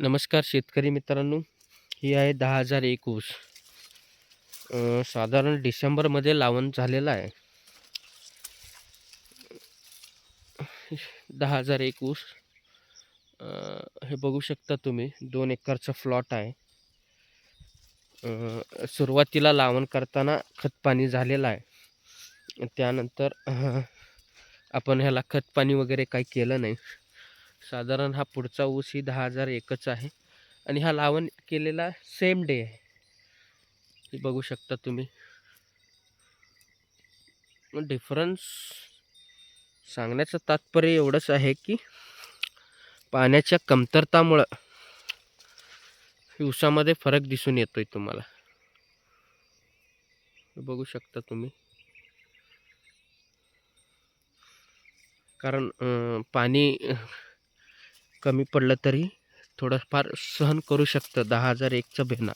नमस्कार शेतकरी मित्रांनो ही आहे दहा हजार एक ऊस साधारण डिसेंबरमध्ये लावण झालेलं आहे. दहा हजार एक ऊस हे बघू शकता तुम्ही दोन एकरचा फ्लॉट आहे. सुरुवातीला लावण करताना खतपाणी झालेलं आहे. त्यानंतर आपण ह्याला खतपाणी वगैरे काही केलं नाही. साधारण हा पुढचा ऊस ही दहा हजार एकच आहे. आणि हा लावण केलेला सेम डे आहे. हे बघू शकता तुम्ही. डिफरन्स सांगण्याचं तात्पर्य एवढंच आहे की पाण्याच्या कमतरतामुळं ऊसामध्ये फरक दिसून येतोय तुम्हाला. बघू शकता तुम्ही. कारण पाणी कमी पडलं तरी थोडंफार सहन करू शकतं. दहा हजार एकचं बेना